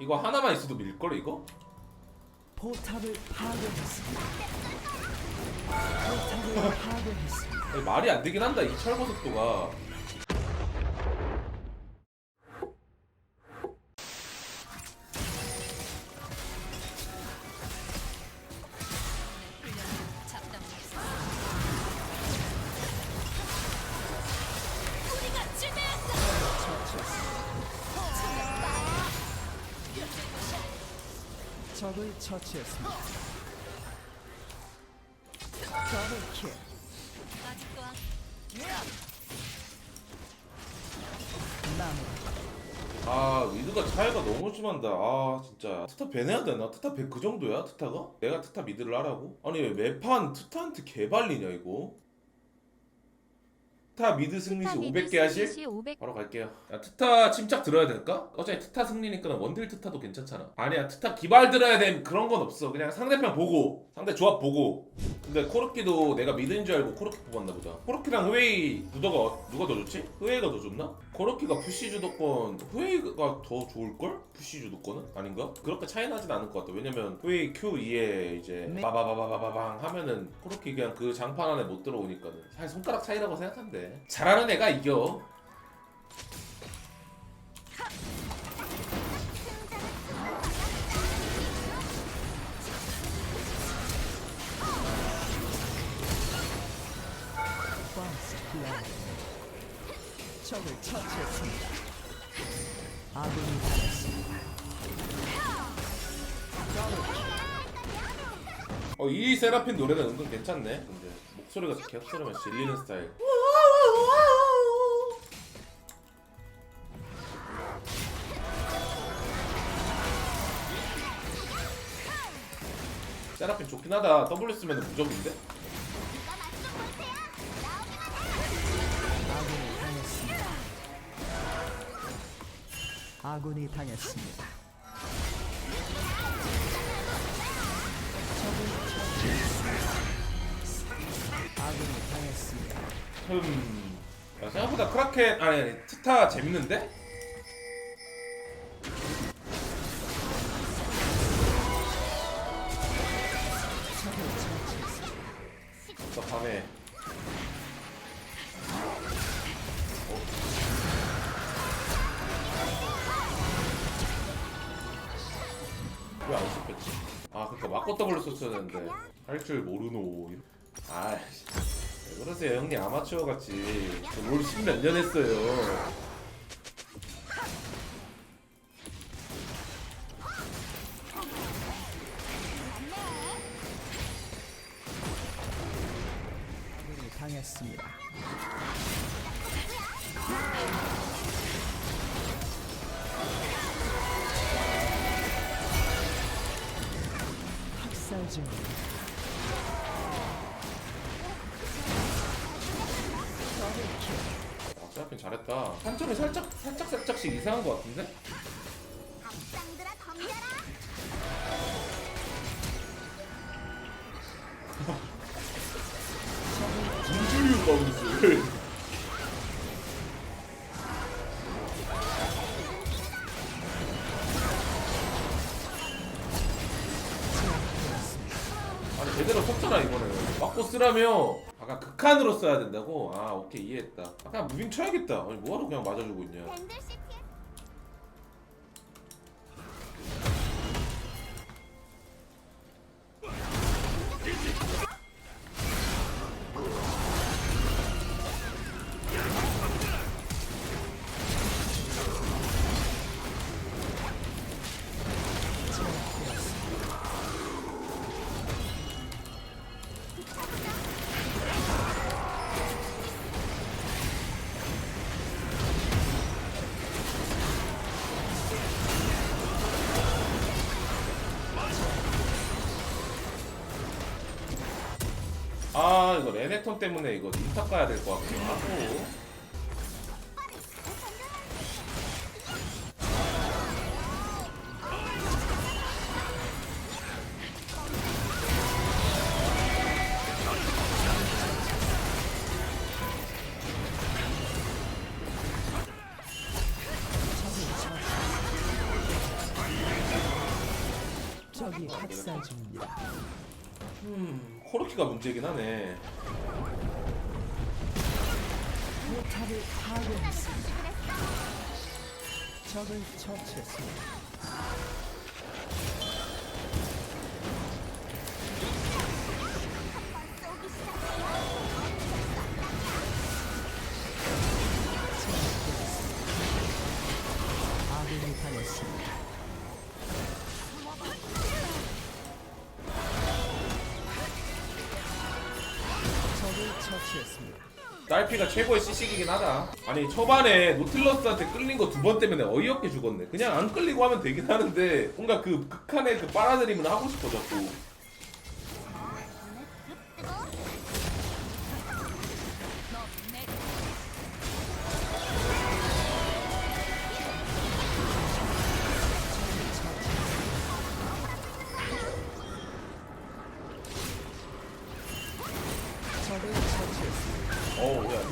이거 하나만 있어도 밀걸 이거? 포탑을 파괴했습니다. 포탑을 파괴했습니다. 아니, 말이 안 되긴 한다 이 철거 속도가 적을 처치했습니다. 더블킬. 아 위드가 차이가 너무 심한다 아 진짜 트타 배내야 되나? 트타 배 그 정도야 트타가? 내가 트타 미드를 하라고? 아니 왜 매판 트타한테 개발리냐 이거 트타 미드 승리 시 500개 하실? 500 바로 갈게요. 야, 트타 침착 들어야 될까? 어차피 트타 승리니까 원딜 트타도 괜찮잖아. 아니야, 트타 기발 들어야 됨 그런 건 없어. 그냥 상대편 보고, 상대 조합 보고. 근데 코르키도 내가 미드인 줄 알고 코르키 뽑았나 보다. 코르키랑 흐웨이 누더가 누가 더 좋지? 흐웨이가 더 좋나? 코르키가 푸시 주도권, 흐웨이가 더 좋을걸? 푸시 주도권은? 아닌가? 그렇게 차이 나진 않을 것 같아. 왜냐면 흐웨이 Q2에 이제 네. 바바바바바방 하면은 코르키 그냥 그 장판 안에 못 들어오니까는 사실 손가락 차이라고 생각한대. 잘하는 애가 이겨. 적을 처치했습니다. 아군이 당했습니다. 어, 이 세라핀 노래는 은근 괜찮네. 근데 목소리가 들으면 질리는 스타일. 세라핀 좋긴 하다. W 쓰면 무적인데? 아군이 당했습니다. 아군이 당했습니다. 흠. 야, 생각보다 크라켄 아니 아니 트타 재밌는데? 아 그니까 막고 더블로 썼어야 되는데 할 줄 모르노. 아이씨. 왜 그러세요? 형님 아마추어 같이. 롤 십몇 년 했어요. 당했습니다. 중입니다. 더블킬. 아 세라핀 잘했다 한점이 살짝 살짝 살짝씩 이상한 것 같은데? 악당들아 덤벼라 김주유 바운스 쓰라며. 아까 극한으로 써야 된다고? 아 오케이 이해했다. 아, 그냥 무빙 쳐야겠다. 아니 뭐하러 그냥 맞아주고 있냐? 밴들시티 아 이거 레네톤 때문에 이거 인타 가야 될 것 같기도 하고 적이 학살 중입니다. 음 코르키가 문제긴 하네 포탑을 파괴했습니다. 적을 처치했습니다. 딸피가 최고의 CC이긴 하다. 아니 초반에 노틸러스한테 끌린 거 두 번 때문에 어이없게 죽었네. 그냥 안 끌리고 하면 되긴 하는데 뭔가 그 극한의 그 빨아들임을 하고 싶어 자꾸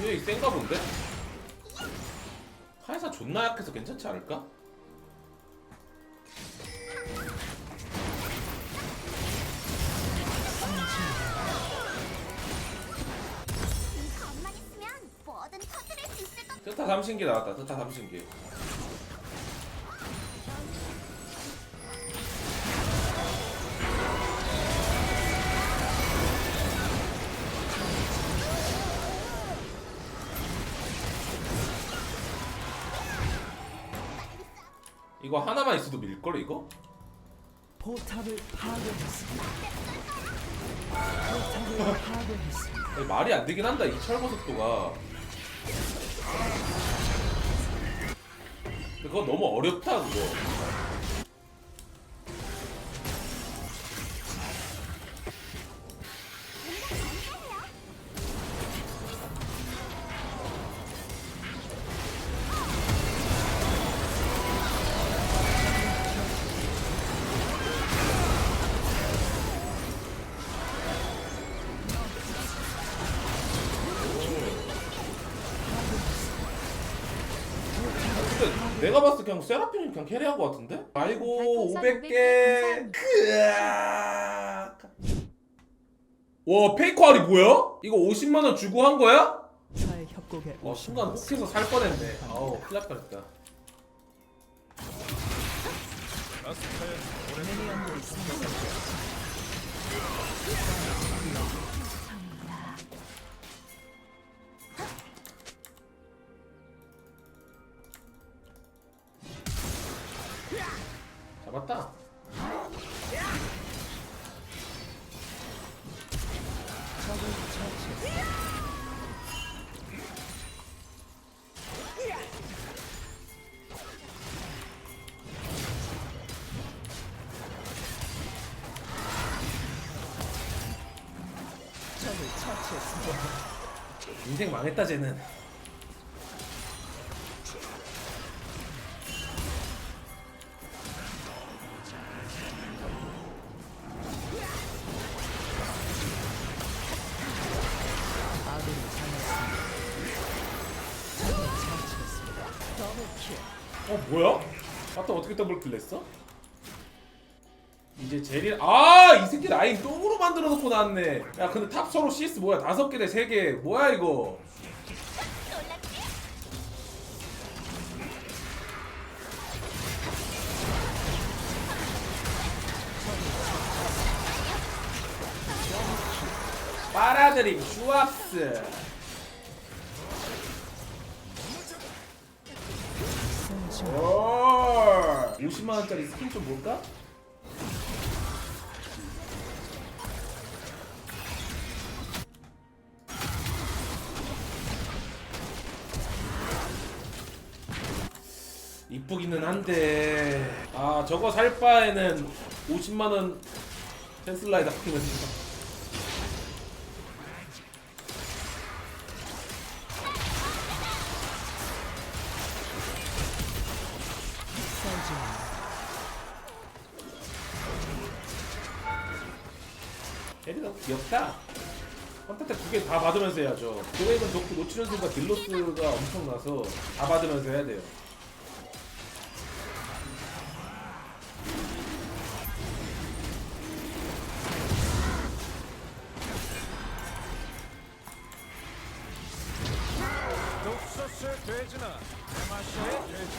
휴이 센가 본데? 카이사 존나 약해서 괜찮지 않을까? 가만 있으면 뭐든 터뜨릴 수 있을 것. 트타 삼신기 나왔다 트타 삼신기 이거 하나만 있어도 밀걸 이거? 포탑을 파괴했습니다. 포탑을 파괴했습니다. 아니, 말이 안 되긴 한다 이 철거 속도가 근데 그거 너무 어렵다 그거 근데 내가 봤을 때 그냥 세라핀이 그냥 캐리한 것 같은데? 아이고 별풍선 500개. 크악. 와 페이커알이 뭐야? 이거 50만원 주고 한 거야? 협곡에 어 순간 혹해서 살 뻔했네. 아우 큰일 날 뻔했다 인생 망했다 쟤는. 어 뭐야? 아까 어떻게 더블킬 냈어? 이제 제리 아이 새끼 라인 똥으로 만들어 놓고 나왔네 야 근데 탑 서로 CS 뭐야 다섯 개대 세개 뭐야 이거? 빨아들임. 오 50만원짜리 스킨 좀 볼까? 저거 살 바에는 50만원 테슬라에다 바뀌면 된다. 애들 너무 귀엽다. 컨텐츠 두개 다 받으면서 해야죠. 도크 놓치는 순간 딜로스가 엄청나서 다 받으면서 해야 돼요. 대마시아의 죄지.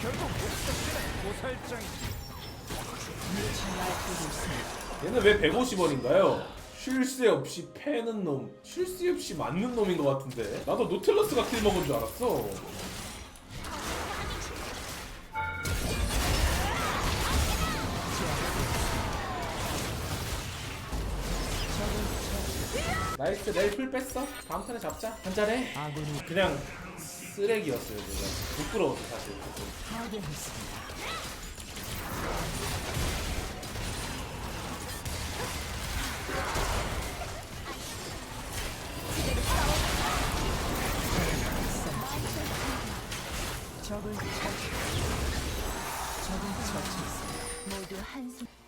결국 목적지는 고살장이지. 얘는 왜 150원인가요? 쉴 새 없이 패는 놈, 쉴 새 없이 맞는 놈인 것 같은데. 나도 노틀러스가 킬 먹은 줄 알았어. 나이스 내일 풀 뺐어. 다음 턴에 잡자. 한잔해. 그냥 쓰레기였어요. 제가 부끄러워서 사실. 조금. 적을 처치. 적을 처치했습니다. 모두 한숨.